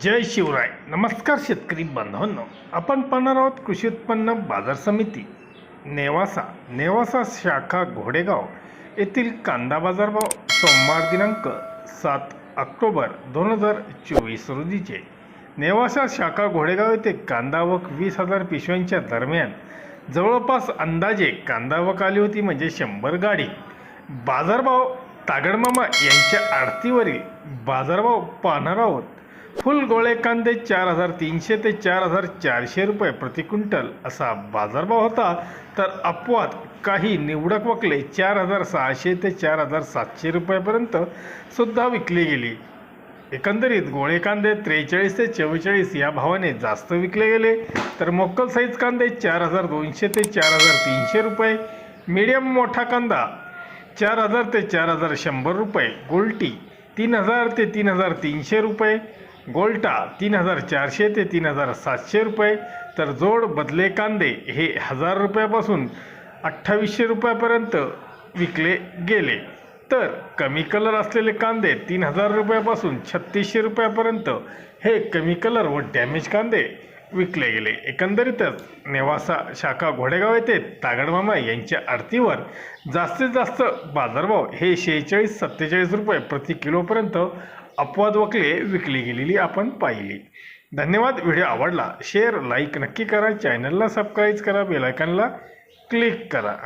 जय शिवराय. नमस्कार शेतकरी बांधवांनो. आपण पाहणार आहोत कृषी उत्पन्न बाजार समिती. नेवासा. नेवासा शाखा घोडेगाव येथील कांदा बाजारभाव सोमवार दिनांक सात ऑक्टोबर दोन हजार चोवीस रोजीचे. नेवासा शाखा घोडेगाव येथे कांदावक वीस हजार पिशव्यांच्या दरम्यान जवळपास अंदाजे कांदावक आली होती म्हणजे शंभर गाडी. बाजारभाव तागडमामा यांच्या आडतीवरील बाजारभाव पाहणार आहोत. फुल गोळे कांदे चार हजार तीनशे ते चार हजार चारशे रुपये प्रति क्विंटल असा बाजारभाव होता. तर अपवाद काही निवडक वकले चार हजार सहाशे ते चार हजार सातशे रुपयापर्यंत सुद्धा विकली गेली. एकंदरीत गोळे कांदे त्रेचाळीस ते चव्वेचाळीस या भावाने जास्त विकले गेले. तर मोक्कल साईज कांदे चार हजार दोनशे ते चार हजार तीनशे रुपये. मीडियम मोठा कांदा चार हजार ते चार हजार शंभर रुपये. गोल्टी तीन हजार ते तीन हजार तीनशे रुपये. गोल्टा तीन हजार चारशे ते तीन हजार सातशे रुपये. तर जोड बदले कांदे हे हजार रुपयापासून अठ्ठावीसशे रुपयापर्यंत विकले गेले. तर कमी कलर असलेले कांदे तीन हजार रुपयापासून छत्तीसशे रुपयापर्यंत. हे कमी कलर व डॅमेज कांदे विकले गेले. एकंदरीतच नेवासा शाखा घोडेगाव येथे तागडमामा यांच्या आरतीवर जास्तीत जास्त बाजारभाव हे शेहेचाळीस सत्तेचाळीस रुपये प्रति किलोपर्यंत अपवाद वकले विकली गेलेली आपण पाहिली. धन्यवाद. व्हिडिओ आवडला शेअर लाईक नक्की करा. चॅनलला सबस्क्राईब करा. बेलायकनला क्लिक करा.